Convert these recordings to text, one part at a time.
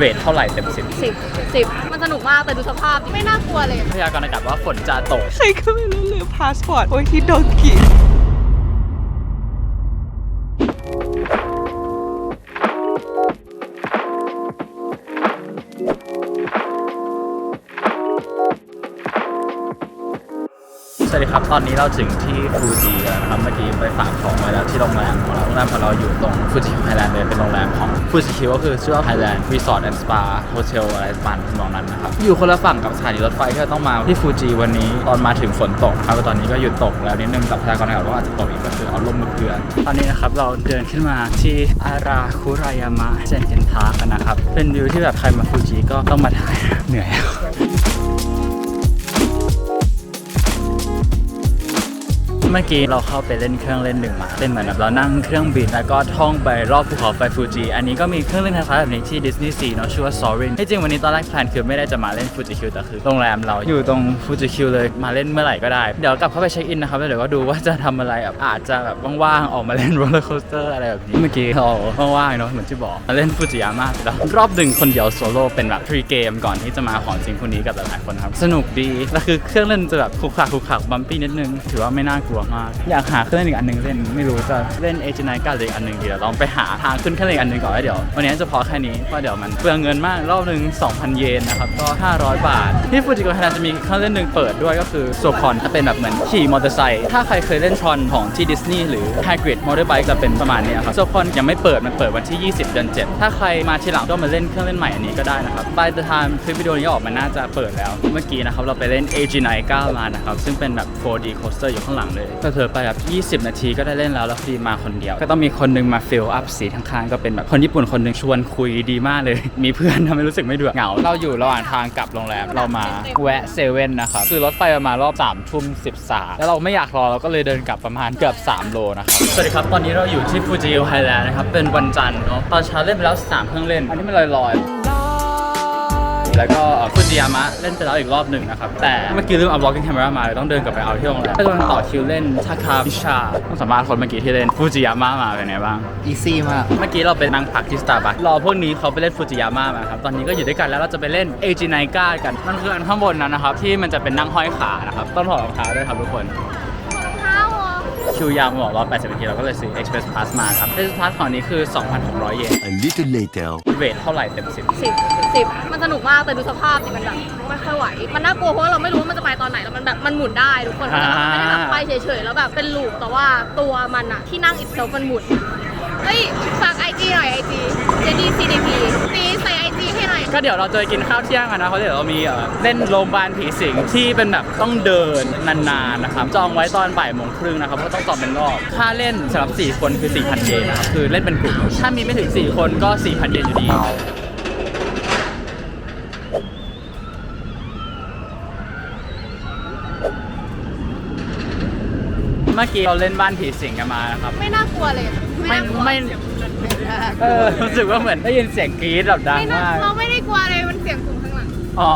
เรทเท่าไหร่เต็มสิบสิบสิบมันสนุกมากแต่ดูสภาพดิไม่น่ากลัวเลย พยากรณ์อากาศว่าฝนจะตก ใครก็ไม่รู้ลืมพาสปอร์ตไว้ที่โดกิ ตอนนี้เราถึงที่ฟูจิแล้วนะครับเมื่อกี้ไปฝากของไว้แล้วที่โรงแรมของเราโรงแรมของเราอยู่ตรงฟูจิคิวไทยแลนด์เลยเป็นโรงแรมของฟูจิคิวก็คือชื่อว่าไทยแลนด์รีสอร์ทแอนด์สปาโฮเทลอะไรประมาณทำนองนั้นนะครับอยู่คนละฝั่งกับสถานีรถไฟที่เราต้องมาที่ฟูจิวันนี้ตอนมาถึงฝนตกครับตอนนี้ก็หยุดตกแล้วนิดนึงแต่พยากรณ์อากาศว่าอาจจะตกอีกก็คือเอาลมมาเกลือนตอนนี้นะครับเราเดินขึ้นมาที่อาราคุรายามะเซนเทนพาร์กันนะครับเป็นวิวที่แบบใครมาฟูจิก็ต้องมาถ่ายเหนื่อย เมื่อกี้เราเข้าไปเล่นเครื่องเล่นหนึ่งมาเป็นเหมือนแบบเรานั่งเครื่องบินแล้วก็ท่องไปรอบภูเขาไฟฟูจิอันนี้ก็มีเครื่องเล่นคล้ายๆแบบนี้ที่ดิสนีย์ซีเนาะชื่อว่า Soarin ที่จริงวันนี้ตอนแรกแพลนคือไม่ได้จะมาเล่นฟูจิคิวแต่คือโรงแรมเราอยู่ตรงฟูจิคิวเลยมาเล่นเมื่อไหร่ก็ได้เดี๋ยวกลับเข้าไปเช็คอินนะครับแล้วเดี๋ยวก็ดูว่าจะทำอะไรแบบอาจจะแบบว่างๆออกมาเล่นโรลเลอร์โคสเตอร์อะไรแบบนี้เมื่อกี้เราว่างๆเนาะเหมือนที่บอกมาเล่นฟูจิยาม่าไปแล้วรอบหนึ่งคนเดียวโซโล่เป็นแบบพรีเกมก่อนที่จะมาของจริงคนนี้กับหลายๆคนครับสนุกดีแล้วคือเครื่องเล่นจะแบบขลุกขลักขลุกขลักบัมปี้นิดนึงถือว่าไม่น่ากลัวมาก อยากหาเครื่องเล่นอีกอันหนึ่งเล่นไม่รู้จะเล่นเอจินายกันหรืออีกอันหนึ่งดีเดี๋ยวลองไปหาทางขึ้นเครื่องเล่นอีกอันหนึ่งก่อนแล้วเดี๋ยววันนี้จะพอแค่นี้เพราะเดี๋ยวมันเปลืองเงินมากรอบหนึ่ง2,000 เยนนะครับก็ 500 บาท ที่ฟูจิโกะไทยแลนด์จะมีเครื่องเล่นหนึ่งเปิดด้วยก็คือโซคอนถ้าเป็นแบบเหมือนขี่มอเตอร์ไซค์ถ้าใครเคยเล่นทรอนของที่ดิสนีย์หรือไฮกริดมอเตอร์ไบค์จะเป็นประมาณนี้ครับโซคอนยังไม่เปิดมันเปิดวันที่ 20 เดือน 7 ถ้าใครมาทีหลังก็มาเล่นเครื่องเล่นใหม่อันนี้ก็ได้นะครับ by the time คลิปวิดีโอนี้ออกมันน่าจะเปิดแล้ว เมื่อกี้นะครับเราไปเล่น AG9 มานะครับซึ่งเป็นแบบ 4D coaster อยู่ข้างหลังเลยเผลอๆไปแบบ20 นาทีก็ได้เล่นแล้วแล้วพอดีมาคนเดียว ก็ต้องมีคนหนึงมา fill up สีข้างๆก็เป็นแบบคนญี่ปุ่นคนหนึงชวนคุยดีมากเลย มีเพื่อนทำให้รู้สึกไม่เบื่อเหงา เราอยู่ระหว่างทางกลับโรงแรมเรามาแวะเซเว่นนะครับคือรถไฟประมาณรอบ3ทุ่ม13แล้วเราไม่อยากรอเราก็เลยเดินกลับประมาณเกือบ 3 โลนะครับสวัสดีครับตอนนี้เราอยู่ที่ฟูจิไทยแลนด์นะครับเป็นวันจันทร์เนาะตอนเช้าเล่นไปแล้ว3เครื่องเล่น อันนี้มันลอยๆ แล้วก็ฟูจิยามะเล่นไปแล้วอีกรอบหนึ่งนะครับ แต่เมื่อกี้ลืมเอา vlogging camera มาเลยต้องเดินกลับไปเอาที่โรงแรมก็กำลังต่อคิวเล่นทาคาบิชาต้องสามารถคนเมื่อกี้ที่เล่นฟูจิยามะมาเป็นไงบ้างอีซี่มากเมื่อกี้เราไปนั่งพักที่สตาร์บัครอพวกนี้เขาไปเล่นฟูจิยาม่ามาครับตอนนี้ก็อยู่ด้วยกันแล้วเราจะไปเล่นเอจิไนก้ากันมันคืออันข้างบนนั้นนะครับที่มันจะเป็นนั่งห้อยขานะครับต้องถอดรองเท้าด้วยครับทุกคนเท้าเหรอ คิวยาวมาบอกรอบ80นาทีเราก็เลยซื้อ Express Pass มาครับ Express Pass ของนี้คือ 2,600 เยน A little later. เรทเท่าไหร่เต็มสิบสิบสิบมันสนุกมากแต่ดูสภาพดิมันแบบไม่ค่อยไหว มันน่ากลัวเพราะว่าเราไม่รู้ว่ามันจะไปตอนไหนแล้วมันแบบมันหมุนได้ทุกคนมันแบบไม่ได้แบบไปเฉยๆแล้วแบบเป็นลูปแต่ว่าตัวมันอะที่นั่งอิสเซลมันหมุนเฮ้ยฝากไอจีหน่อยไอจีเจดีซีดีพีตี ก็เดี๋ยวเราจะไปกินข้าวเที่ยงกันนะเพราะเดี๋ยวเรามีเอ่อเล่นโรงพยาบาลผีสิงที่เป็นแบบต้องเดินนานๆนะครับจองไว้ตอนบ่ายโมงครึ่งนะครับเพราะต้องจองเป็นรอบค่าเล่นสำหรับ4คนคือ4,000เยนนะครับคือเล่นเป็นกลุ่มถ้ามีไม่ถึง 4 คนก็ 4,000เยนอยู่ดี เมื่อกี้เราเล่นบ้านผีสิงกันมานะครับ ไม่น่ากลัวเลยไม่น่ากลัวไม่ เออรู้สึกว่าเหมือนได้ยินเสียงกรี๊ดแบบดังไม่น่ามาก เราไม่ได้กลัวเลยมันเสียงสูงข้างหลังอ๋อ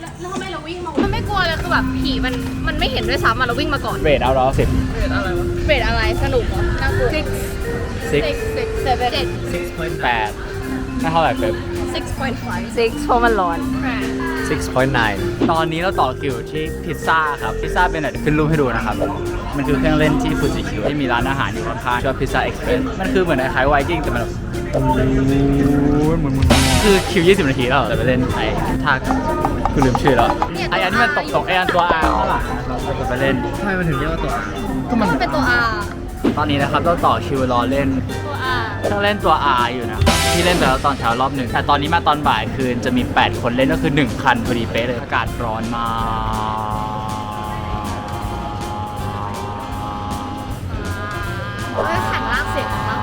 แล้วทำไมเราวิ่งมามันไม่กลัวเลยคือแบบผีมันมันไม่เห็นด้วยซ้ำอะเราวิ่งมาก่อนเรทเอาเราสิบเบรดอะไรสนุกเหรอน่ากลัว six six six six seven เจ็ด แปดไม่เท่าไหร่เป๊ป six point five six เพราะมันร้อน6.9 ตอนนี้เราต่อคิวที่พิซซ่าครับ พิซซ่าเป็นอะไรเดี๋ยวขึ้นรูปให้ดูนะครับ มันคือเครื่องเล่นที่ฟูจิคิวที่มีร้านอาหารอยู่ข้างๆชื่อว่าพิซซ่าเอ็กซ์เพรสมันคือเหมือนคล้ายๆไวกิ้งแต่มันแบบคือคิว 20 นาทีแล้วจะไปเล่นไอ้ท่าคือลืมชื่อแล้วไอ้อันที่มันตกตกไอ้อันตัวอาข้างหลังนะเราจะไปเล่นทำไมมันถึงเรียกว่าตัวก็มันเป็นตัว R ตอนนี้นะครับเราต่อคิวรอเล่นตัว R เครื่องเล่นตัว R อยู่นะที่เล่นไปแล้วตอนเช้ารอบหนึ่งแต่ตอนนี้มาตอนบ่ายคืนจะมี 8 คนเล่นก็คือ 1 คันพอดีเป๊ะเลยอากาศร้อนมาก เฮ้ยแข็งลากเสียงนะ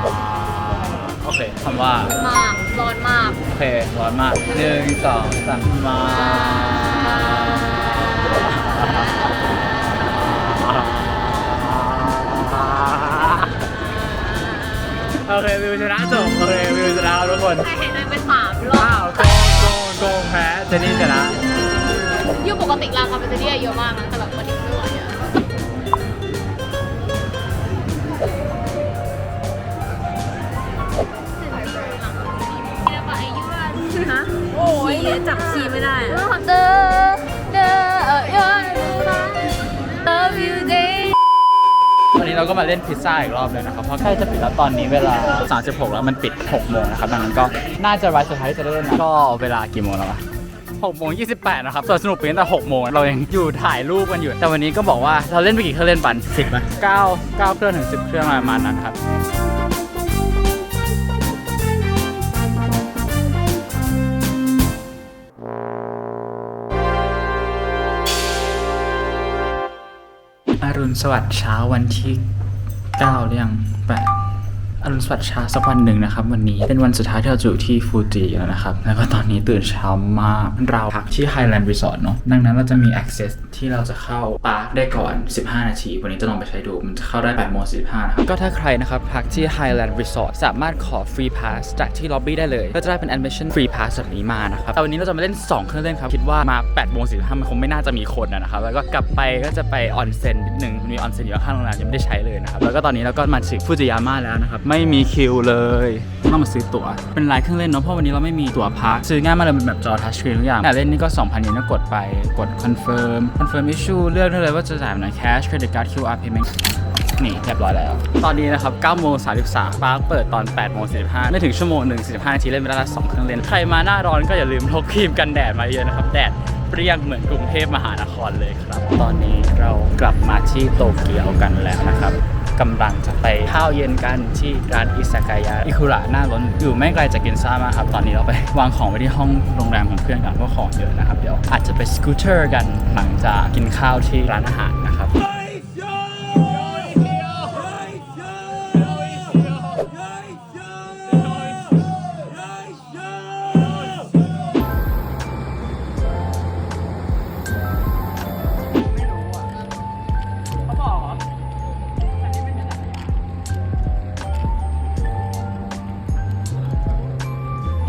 โอเคคำว่า มากร้อนมากโอเค ร้อนมากหนึ่งสองสามมาโอเค วิวชนะจบ โอเค วิวชนะทุกคนแต่เห็นเลยเป็นสามรอว้าบวโกงโกงโกงแพ้เจนี่ชนะ ยูปกติราคาเป็นเดียเยอะมากนะแต่แบบวันนี้ จับคีไม่ได้ Love you วันนี้เราก็มาเล่นพิซซ่าอีกรอบเลยนะครับ เพราะใกล้จะปิดแล้วตอนนี้เวลา 36 แล้วมันปิด 6 โมงนะครับ ดังนั้นก็น่าจะไวสุดท้ายจะได้เล่นนะก็เวลากี่โมงแล้ววะ6โมง28 นะครับส่วนสนุกเป็นแต่6โมงเรายังอยู่ถ่ายรูปกันอยู่ แต่วันนี้ก็บอกว่าเราเล่นไปกี่เครื่องเล่นปัน10ป่ะ9 9เครื่องถึง 10 เครื่องประมาณนั้นครับ รุณสวัสดิ์เช้าวันที่9หรือยังแปด อรุณสวัสดิ์เช้าสักวันหนึ่งนะครับ วันนี้เป็นวันสุดท้ายที่เราจะอยู่ที่ฟูจิแล้วนะครับ แล้วก็ตอนนี้ตื่นเช้ามากเราพักที่ Highland Resort เนอะดังนั้นเราจะมี access ที่เราจะเข้าปาร์คได้ก่อน 15 นาที วันนี้จะลองไปใช้ดูมันจะเข้าได้8โมง45นะครับ ก็ถ้าใครนะครับ พักที่ Highland Resort สามารถขอ free pass จากที่ lobby ได้เลย ก็จะได้เป็น admission free pass แบบนี้มานะครับแต่วันนี้เราจะมาเล่น 2 เครื่องเล่นครับ คิดว่ามา8โมง45มันคงไม่น่าจะมีคนนะครับ แล้วก็กลับไปก็จะไปออนเซ็นนิดนึงมีออนเซ็นอยู่ข้างโรงแรมยังไม่ได้ใช้เลยนะครับแล้วก็ตอนนี้เราก็มาถึงฟูจิยาม่าแล้วนะครับไม่มีคิวเลยต้องมาซื้อตั๋ว เป็นรายเครื่องเล่นเนาะเพราะวันนี้เราไม่มีตั๋วพักซื้อง่ายมากเลยเป็นแบบจอทัชสกรีนทุกอย่างแต่เล่นนี่ก็ 2,000เยนก็กดไปกด confirm confirm issue เลือกได้เลยว่าจะจ่ายแบบไหน cash credit card QR payment นี่เรียบร้อยแล้ว ตอนนี้นะครับ9โมง33ปาร์เปิดตอน8โมง45ไม่ถึงชั่วโมงหนึ่ง45นาทีเล่นไปแล้วละ2เครื่องเล่น ใครมาหน้าร้อนก็อย่าลืมพกครีมกันแดดมาเยอะนะครับ แดดเปรี้ยงเหมือนกรุงเทพมหานครเลยครับ ตอนนี้เรากลับมาที่โตเกียวกันแล้วนะครับ กำลังจะไปข้าวเย็นกันที่ร้านอิซากายะอิคุระหน้าร้นอยู่ไม่ไกลจากกินซ่ามากครับ ตอนนี้เราไปวางของไว้ที่ห้องโรงแรมของเพื่อนกันเพราะของเยอะนะครับ เดี๋ยวอาจจะไปสกูตเตอร์กันหลังจากกินข้าวที่ร้านอาหารนะครับ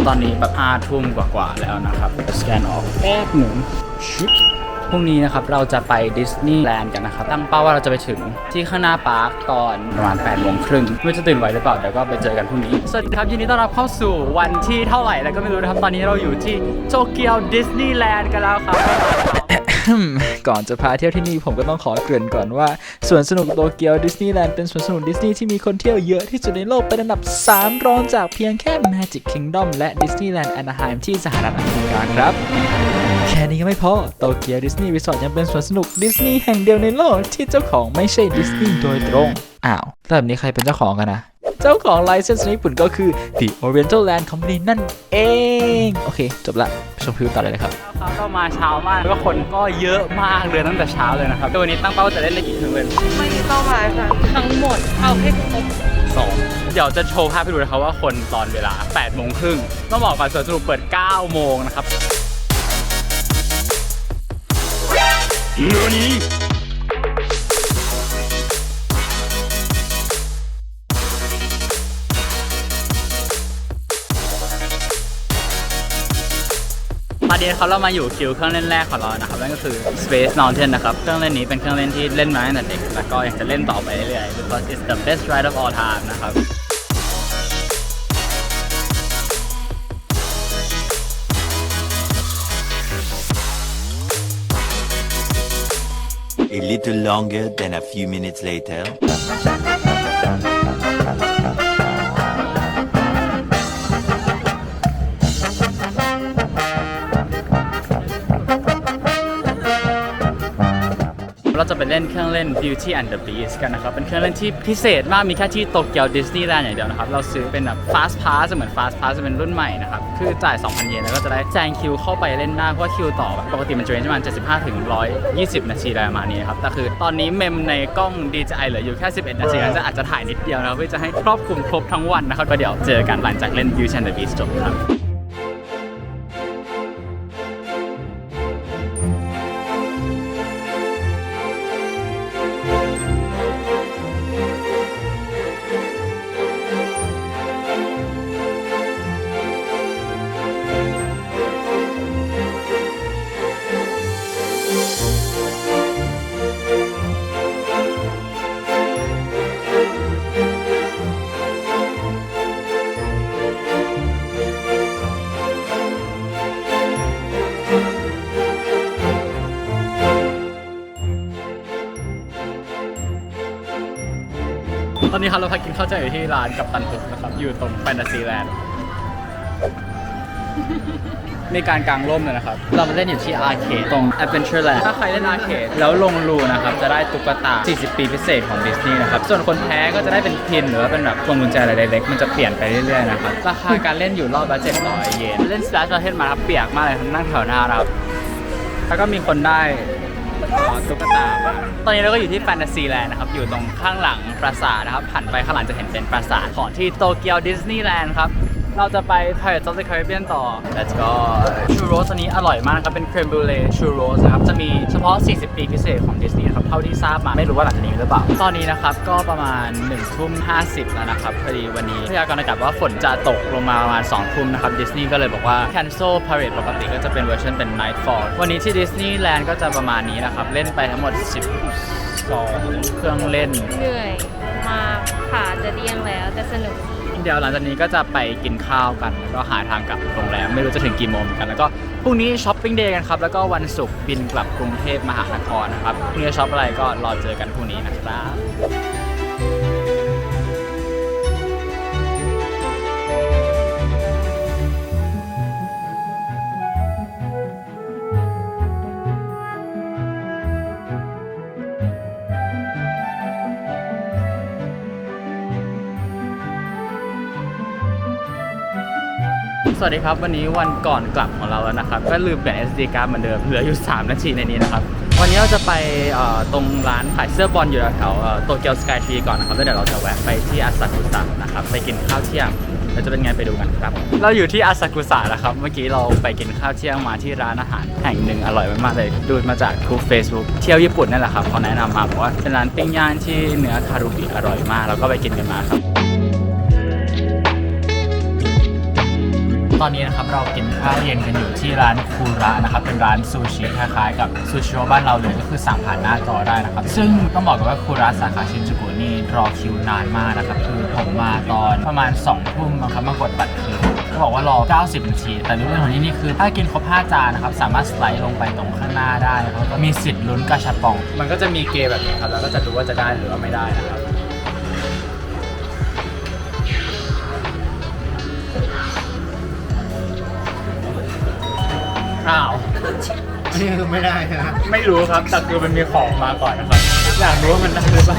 ตอนนี้แบบห้าทุ่มกว่าๆแล้วนะครับ สแกนออกแป๊บหนึ่งชุดพรุ่งนี้นะครับเราจะไปดิสนีย์แลนด์กันนะครับ ตั้งเป้าว่าเราจะไปถึงที่ข้างหน้าปาร์คตอนประมาณ8ปดโมงครึ่งไม่จะตื่นไหวหรือเปล่าเดี๋ยวก็ไปเจอกันพรุ่งนี้ สวัสดีครับยินดีต้อนรับเข้าสู่วันที่เท่าไหร่แล้วก็ไม่รู้นะครับ ตอนนี้เราอยู่ที่โตเกียวดิสนีย์แลนด์กันแล้วครับ ก่อนจะพาเที่ยวที่นี่ผมก็ต้องขอเกริ่นก่อนว่าสวนสนุกโตเกียวดิสนีย์แลนด์เป็นสวนสนุกดิสนีย์ที่มีคนเที่ยวเยอะที่สุดในโลกเป็นอันดับ 3 รองจากเพียงแค่ Magic Kingdom และ Disneyland Anaheim ที่สหรัฐอเมริกาครับแค่นี้ก็ไม่พอโตเกียวดิสนีย์รีสอร์ทยังเป็นสวนสนุกดิสนีย์แห่งเดียวในโลกที่เจ้าของไม่ใช่ดิสนีย์โดยตรงอ้าวแล้วแบบนี้ใครเป็นเจ้าของกันนะ เจ้าของไลเซนส์ญี่ปุ่นก็คือ The Oriental Land Company นั่นเอง โอเค จบละไปชมพิวต่อเลยเลยครับครับเรามาเช้ามากแล้วก็คนก็เยอะมากเลยตั้งแต่เช้าเลยนะครับแต่วันนี้ตั้งเป้าว่าจะเล่นได้กี่เครื่องเล่นไม่ต้องมาค่ะทั้งหมดเอาให้ครบสองเดี๋ยวจะโชว์ภาพให้ดูนะครับว่าคนตอนเวลา8โมงครึ่งต้องบอกก่อนสวนสนุกเปิด 9 โมงนะครับต นี้เขาเรามาอยู่คิวเครื่องเล่นแรกของเรานะครับนั่นก็คือ Space Mountain นะครับเครื่องเล่นนี้เป็นเครื่องเล่นที่เล่นมาตั้งแต่เด็กแล้วก็อยากจะเล่นต่อไปเรื่อยๆ because it's the best ride of all time นะครับ A little longer than a few minutes later. เราจะไปเล่นเครื่องเล่น Beauty and the Beast กันนะครับ เป็นเครื่องเล่นที่พิเศษมาก มีแค่ที่โตเกียวดิสนีย์แลนด์อย่างเดียวนะครับ เราซื้อเป็นแบบ Fast Pass เหมือน Fast Pass จะเป็นรุ่นใหม่นะครับ คือจ่าย 2,000 เยนแล้วก็จะได้แซงคิวเข้าไปเล่นได้เพราะว่าคิวต่อแบบปกติมันจะเรนจ์ประมาณ 75 ถึง 120 นาทีอะไรประมาณนี้ครับ แต่คือตอนนี้เมมในกล้อง DJI เหลืออยู่แค่ 11 นาทีจะอาจจะถ่ายนิดเดียวนะครับเพื่อจะให้ครอบคลุมครบทั้งวันนะครับก็เดี๋ยวเจอกันหลังจากเล่น Beauty and the Beast จบครับ ตอนนี้ครับเราพักกินข้าวเจ้าอยู่ที่ร้านกับตันทุกนะครับ อยู่ตรงแฟนตาซีแลนด์ มีการกางร่มเลยนะครับ เรามาเล่นอยู่ที่อาร์เคดตรง Adventure Land ถ้าใครเล่นอาร์เคดแล้วลงรูนะครับ จะได้ตุ๊กตา 40 ปีพิเศษของดิสนีย์นะครับ ส่วนคนแพ้ก็จะได้เป็นพินหรือว่าเป็นแบบพวงกุญแจอะไรเล็กๆมันจะเปลี่ยนไปเรื่อยๆนะครับ ราคาการเล่นอยู่รอบละ700 เยน เล่น Splash Mountain มาครับเปียกมากเลยครับนั่งแถวหน้านะครับ แล้วก็มีคนได้อ๋อ ตุ๊กตาตอนนี้เราก็อยู่ที่แฟนตาซีแลนด์นะครับ อยู่ตรงข้างหลังปราสาทนะครับหันไปข้างหลังจะเห็นเป็นปราสาทของที่โตเกียวดิสนีย์แลนด์ครับ เราจะไป Pirates of the Caribbean ต่อ Let's go ชูโรสอันนี้อร่อยมากนะครับเป็นเครมบูเล่ชูโรสนะครับ จะมีเฉพาะ 40 ปีพิเศษของดิสนีย์ครับ เท่าที่ทราบมา ไม่รู้ว่าหลังจากนี้หรือเปล่า ตอนนี้นะครับ ก็ประมาณ1ทุ่ม50 แล้วนะครับ พอดีวันนี้พยากรณ์อากาศว่าฝนจะตกลงมาประมาณ2ทุ่มนะครับ ดิสนีย์ก็เลยบอกว่า cancel parade ปกติก็จะเป็นเวอร์ชันเป็น nightfall วันนี้ที่ดิสนีย์แลนด์ก็จะประมาณนี้นะครับ เล่นไปทั้งหมด 12 เครื่องเล่น เหนื่อยมากขาจะเดี้ยงแล้วแต่สนุก เดี๋ยวหลังจากนี้ก็จะไปกินข้าวกันแล้วก็หาทางกลับโรงแรมไม่รู้จะถึงกี่โมงเหมือนกันแล้วก็พรุ่งนี้ช้อปปิ้งเดย์กันครับแล้วก็วันศุกร์บินกลับกรุงเทพมหานครนะครับพรุ่งนี้จะช็อปอะไรก็รอเจอกันพรุ่งนี้นะครับ วัสดีครับ วันนี้วันก่อนกลับของเราแล้วนะครับ ก็ลืมเปลี่ยน SD card เหมือนเดิม เหลืออยู่ 3 นาทีในนี้นะครับ วันนี้เราจะไปตรงร้านขายเสื้อบอลอยู่แถวโตเกียวสกายทรีก่อนนะครับ แล้วเดี๋ยวเราจะแวะไปที่อาซากุสะนะครับ ไปกินข้าวเที่ยงแล้วจะเป็นไงไปดูกันครับ เราอยู่ที่อาซากุสะนะครับ เมื่อกี้เราไปกินข้าวเที่ยงมาที่ร้านอาหารแห่งหนึ่งอร่อยมากๆเลย ดูมาจากทู Facebook เที่ยวญี่ปุ่นนั่นแหละครับเขาแนะนำมาบอกว่าเป็นร้านปิ้งย่างที่เนื้อคารุบิอร่อยมาก เราก็ไปกินกันมาครับ ตอนนี้นะครับเรากินข้าวเย็นกันอยู่ที่ร้านคูระนะครับเป็นร้านซูชิคล้ายๆกับซูชิโร่บ้านเราเลยก็คือสั่งผ่านหน้าจอได้นะครับซึ่งต้องบอกกันว่าคูระสาขาชินจูกุนี่รอคิวนานมากนะครับคือผมมาตอนประมาณ2ทุ่มนะครับมากดบัตรคิวก็บอกว่ารอ 90 นาที แต่รู้เรื่องของที่นี่คือถ้ากินครบ 5 จานนะครับ สามารถสไลด์ลงไปตรงข้างหน้าได้นะครับก็มีสิทธิ์ลุ้นกาชาปอง มันก็จะมีเกมแบบนี้ครับ แล้วก็จะดูว่าจะได้หรือว่าไม่ได้นะครับ นี่คือไม่ได้นะไม่รู้ครับ แต่คือมันมีของมาก่อนนะครับ อยากรู้ว่ามันได้หรือเปล่า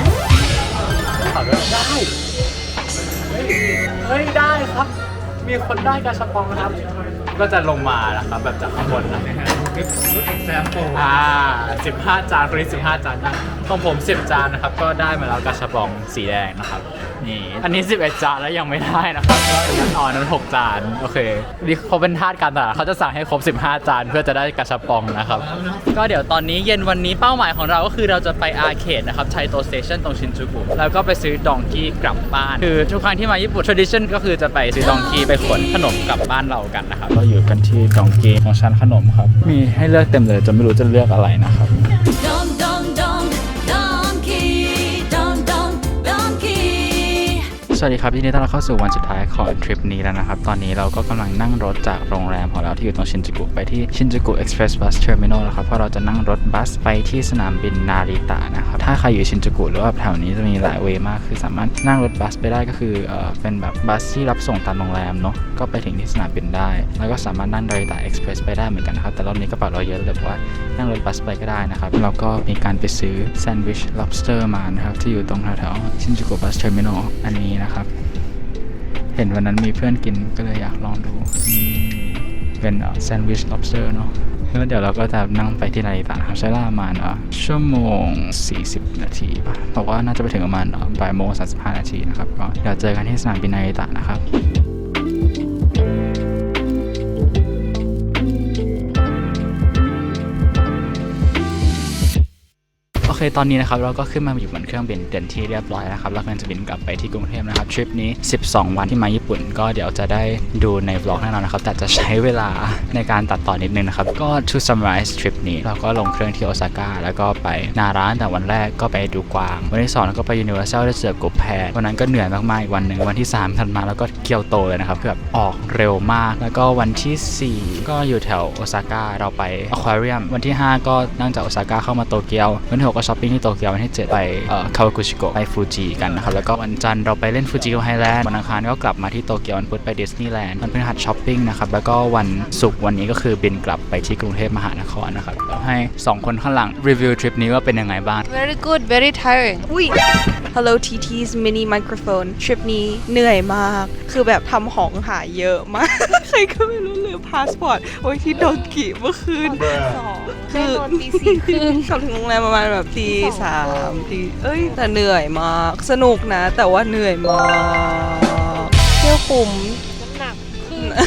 ถามว่าได้ เฮ้ยเฮ้ยได้ครับ มีคนได้กระชับปองนะครับ ก็จะลงมานะครับ แบบจากข้างบนนะ รุ่น example อ่า15 จานคนนี้15 จานนะของผม 10 จานนะครับ ก็ได้มาแล้วกระชับปองสีแดงนะครับ นี่ อันนี้ 11 จานแล้วยังไม่ได้นะครับอ๋อนั้น 6 จาน โอเคนี่เขาเป็นทาสการตลาดเขาจะสั่งให้ครบ 15 จาน เพื่อจะได้กระชับปองนะครับ ก็เดี๋ยวตอนนี้เย็นวันนี้เป้าหมายของเราก็คือเราจะไปอาร์เคดนะครับไทโตสเตชันตรงชินจูกุ แล้วก็ไปซื้อดองกี้กลับบ้าน คือทุกครั้งที่มาญี่ปุ่น tradition ก็คือจะไปซื้อดองกี้ไปขนขนมกลับบ้านเรากันนะครับ เราอยู่กันที่ดองกี้ของชั้นขนมครับ มีให้เลือกเต็มเลยจะไม่รู้จะเลือกอะไรนะครับ วัสดีครับยินดีต้อนรับเข้าสู่วันสุดท้ายของทริปนี้แล้วนะครับ ตอนนี้เราก็กำลังนั่งรถจากโรงแรมของเราที่อยู่ตรงชินจูกุไปที่ชินจูกุเอ็กซ์เพรสบัสเทอร์มินอลนะครับ เพราะเราจะนั่งรถบัสไปที่สนามบินนาริตะนะครับ ถ้าใครอยู่ชินจูกุหรือว่าแถวนี้จะมีหลายเวมาก คือสามารถนั่งรถบัสไปได้ก็คือเออเป็นแบบบัสที่รับส่งตามโรงแรมเนาะ ก็ไปถึงที่สนามบินได้ แล้วก็สามารถนั่งนาริตะเอ็กซ์เพรสไปได้เหมือนกันนะครับ แต่รอบนี้กระเป๋าเราเยอะเลยบอกว่านั่งรถบัสไปก็ได้นะครับ เราก็มีการไปซื้อแซนด์วิช lobster มานะครับที่อยู่ตรงแถวๆชินจูกุบัสเทอร์มินอลอันนี้นะครับ เห็นวันนั้นมีเพื่อนกินก็เลยอยากลองดูนี่เป็นแซนด์วิช lobster เนาะแล้วเดี๋ยวเราก็จะนั่งไปที่นาริตะนะครับใช้เวลาประมาณเอ่อชั่วโมง 40 นาทีป่ะบอกว่าน่าจะไปถึงประมาณบ่ายโมง35นาทีนะครับ ก็เดี๋ยวเจอกันที่สนามบินนาริตะนะครับ คตอนนี้นะครับเราก็ขึ้นมาอยู่บนเครื่องบินเต็มที่เรียบร้อยแล้วครับแล้วกำลังจะบินกลับไปที่กรุงเทพนะครับทริปนี้ 12 วันที่มาญี่ปุ่น ก็เดี๋ยวจะได้ดูในบล็อกแน่นอนนะครับแต่จะใช้เวลาในการตัดต่อนิดนึงนะครับก็ to summarize ทริปนี้เราก็ลงเครื่องที่โอซาก้าแล้วก็ไปนาร้านแต่วันแรกก็ไปดูกวาง วันที่2แล้วก็ไปยูนิเวอร์แซลได้เจอกบแพรวันนั้นก็เหนื่อยมากๆอีกวันหนึ่งวันที่3ถัดมาแล้วก็เกียวโตเลยนะครับคือแบบออกเร็วมาก แล้วก็วันทีสี่4 ก็อยู่แถวโอซาก้าเราไปอควาเรียมวันที่ 5 ก็นั่งจากโอซาก้าเข้ามาโตเกียววันที่หกก็ช้อปปปิ้งที่โตเกียววันที่ 7 ไปคาวากุชิโกะไปฟูจิกันนะครับแล้วก็วันจันทร์เราไปเล่นฟูจิโกไฮแลนด์วันอังคารก็กลับมาที่โตเกียววันพุธไปดิสนีย์แลนด์วันพฤหัสช้อปปิ้งนะครับแล้วก็วันศุกร์วันนี้ก็คือบินกลับไปที่กรุงเทพมหานครนะครับให้ 2 คนข้างหลังรีวิวทริปนี้ว่าเป็นยังไงบ้าง very good very tiring อุ้ย Hello TT's mini microphone ทริปนี้เหนื่อยมาก คือแบบทำของหายเยอะมากใครก็ไม่รู้ พาสปอร์ตไว้ที่โดกิเมื่อคืน สองคือตีสี่ครึ่งกลับถึงโรงแรมประมาณแบบตีสามตีเอ้ย แต่เหนื่อยมาก สนุกนะ แต่ว่าเหนื่อยมากเที่ยวคุ้มหนัก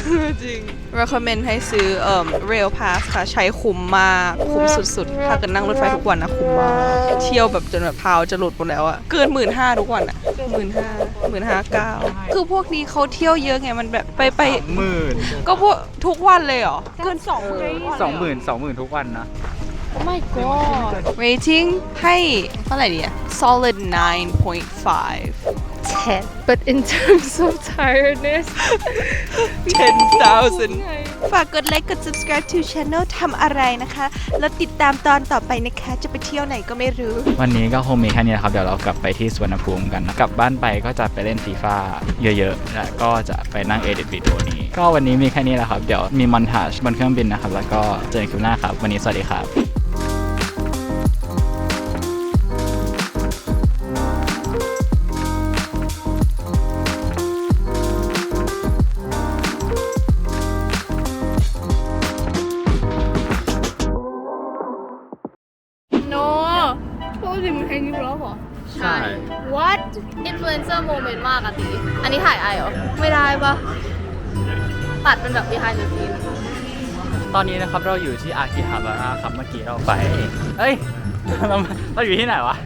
คือจริง recommend ให้ซื้อเอ่อ rail pass ค่ะ ใช้คุ้มมาก คุ้มสุดๆ ถ้าเกิดนั่งรถไฟทุกวันนะคุ้มมาก เที่ยวแบบจนแบบเท้าจะหลุดหมดแล้วอะเกินหมื่นห้าทุกวันอะหมื่นห้าหมื่นห้าเก้าคือพวกนี้เขาเที่ยวเยอะไง มันแบบไปไปหมื่นก็พวกทุกวันเลยเหรอ เกินสองหมื่นสองหมื่นสองหมื่นทุกวันนะไม่ก็ rating ให้เท่าไหร่ดีอะ solid 9.5 10 but in terms of tiredness 10,000 ฝากกดไลค์กด subscribe to channel ทำอะไรนะคะ แล้วติดตามตอนต่อไปนะคะ จะไปเที่ยวไหนก็ไม่รู้ วันนี้ก็คงมีแค่นี้นะครับ เดี๋ยวเรากลับไปที่สวนภูมิกันนะกลับบ้านไปก็จะไปเล่นฟีฟ่าเยอะๆ และก็จะไปนั่งเอดิตวิดีโอนี้ ก็วันนี้มีแค่นี้แหละครับ เดี๋ยวมีมอนทาจบนเครื่องบินนะครับ แล้วก็เจอกันคลิปหน้าครับ วันนี้สวัสดีครับ ครับเราอยู่ที่อากิฮาบาระครับเมื่อกี้เราไป เอ้ย เราเราอยู่ที่ไหนวะ